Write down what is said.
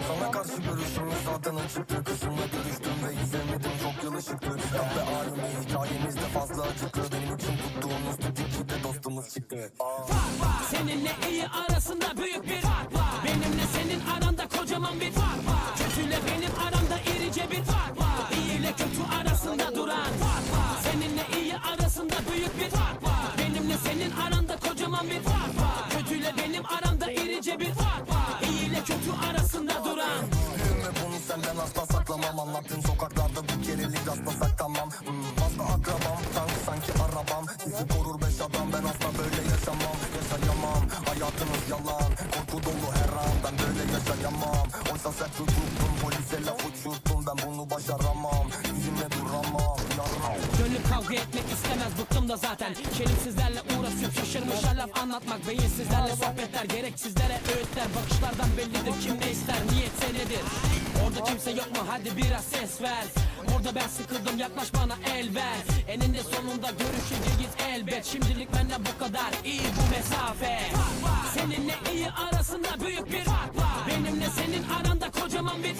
Sana karşı görüşümüz zaten açıktı. Kışımla görüştüm ve izlemedim. Çok yıl ışıktı. Kahve alemi hikayemizde fazla acıklı Benim için tuttuğumuz tutik de dostumuz çıktı. Aa. Seninle iyi arasında büyük bir fark var. Benimle senin aranda kocaman bir fark var. Kötüyle benim aramda irice bir fark var. İyi ile kötü arasında duran fark var. Seninle iyi arasında büyük bir fark var. Benimle senin aranda kocaman bir fark var. Kötüyle benim aramda irice bir fark var. İyi ile kötü arasında senden asla saklamam. Anlattığın sokaklarda bu kerelik rastlasak tamam hmm, Fazla akrabam. Tank sanki arabam. Sizi korur beş adam. Ben asla böyle yaşamam. Yaşayamam. Hayatınız yalan. Korku dolu her an. Ben böyle yaşayamam. Oysa sen tutuktun. Polise laf uçurttun. Ben bunu başaramam. Yüzümle duramam. Yarram Gönlüm kavga etmek istemez. Bıktım da zaten. Kelimsizlerle uğraşıp şaşırmışa laf anlatmak. Beyinsizlerle sohbetler gereksizlere öğütler. Bakışlardan bellidir kim ne ister. Niyetse nedir Kimse yok mu hadi biraz ses ver. Burada ben sıkıldım yaklaş bana el ver. Eninde sonunda görüşeceğiz elbet. Şimdilik benden bu kadar iyi bu mesafe. Seninle iyi arasında büyük bir fark var. Benimle senin aranda kocaman bir